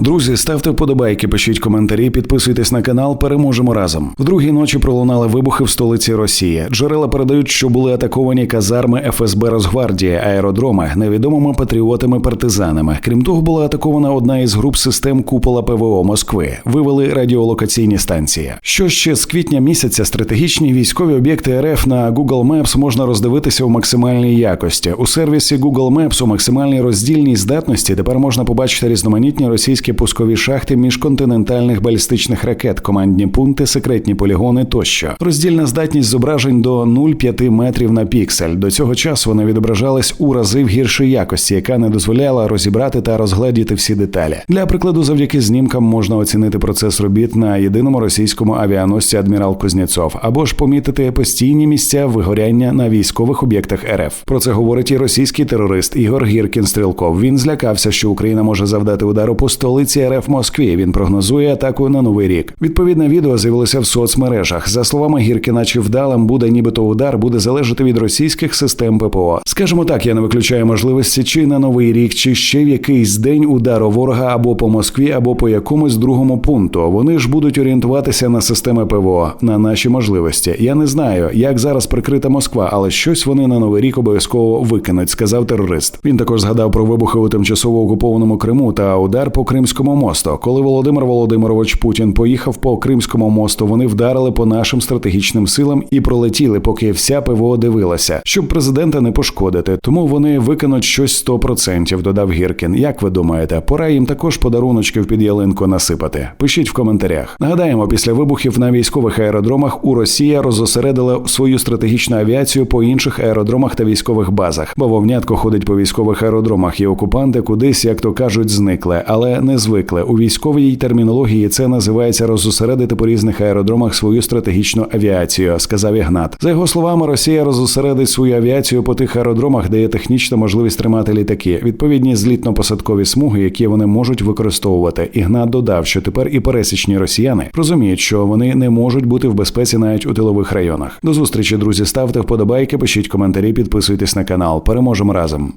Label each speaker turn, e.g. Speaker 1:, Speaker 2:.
Speaker 1: Друзі, ставте вподобайки, пишіть коментарі, підписуйтесь на канал. Переможемо разом. В другій ночі пролунали вибухи в столиці Росії. Джерела передають, що були атаковані казарми ФСБ Росгвардії, аеродроми невідомими патріотами-партизанами. Крім того, була атакована одна із груп систем купола ПВО Москви. Вивели радіолокаційні станції. Що ще з квітня місяця стратегічні військові об'єкти РФ на Google Maps можна роздивитися у максимальній якості. У сервісі Google Maps у максимальній роздільній здатності тепер можна побачити різноманітні російські пускові шахти міжконтинентальних балістичних ракет, командні пункти, секретні полігони тощо. Роздільна здатність зображень до 0,5 метрів на піксель. До цього часу вони відображались у рази в гіршій якості, яка не дозволяла розібрати та розгледіти всі деталі. Для прикладу, завдяки знімкам можна оцінити процес робіт на єдиному російському авіаносці Адмірал Кузнєцов або ж помітити постійні місця вигоряння на військових об'єктах РФ. Про це говорить і російський терорист Ігор Гіркін Стрілков. Він злякався, що Україна може завдати удару по столиці РФ Москві. Він прогнозує атаку на новий рік. Відповідне відео з'явилося в соцмережах. За словами Гіркіна, чи вдалим буде нібито удар, буде залежати від російських систем ППО. Скажімо так, я не виключаю можливості чи на новий рік, чи ще в якийсь день удару ворога або по Москві, або по якомусь другому пункту. Вони ж будуть орієнтуватися на системи ПВО, на наші можливості. Я не знаю, як зараз прикрита Москва, але щось вони на новий рік обов'язково викинуть, сказав терорист. Він також згадав про вибухи у тимчасово окупованому Криму та удар по Кримському мосту. Коли Володимир Володимирович Путін поїхав по Кримському мосту, вони вдарили по нашим стратегічним силам і пролетіли, поки вся ПВО дивилася, щоб президента не пошкодити. Тому вони викинуть щось 100%, додав Гіркін. Як ви думаєте, пора їм також подаруночків під ялинку насипати? Пишіть в коментарях. Нагадаємо, після вибухів на військових аеродромах у Росія розосередила свою стратегічну авіацію по інших аеродромах та військових базах. Бавовнятко ходить по військових аеродромах, і окупанти кудись, як то кажуть, зникли, але не звикли. У військовій термінології це називається розосередити по різних аеродромах свою стратегічну авіацію, сказав Ігнат. За його словами, Росія розосередить свою авіацію по тих аеродромах, де є технічна можливість тримати літаки, відповідні злітно-посадкові смуги, які вони можуть використовувати. Ігнат додав, що тепер і пересічні росіяни розуміють, що вони не можуть бути в безпеці навіть у тилових районах. До зустрічі, друзі, ставте вподобайки, пишіть коментарі, підписуйтесь на канал. Переможемо разом.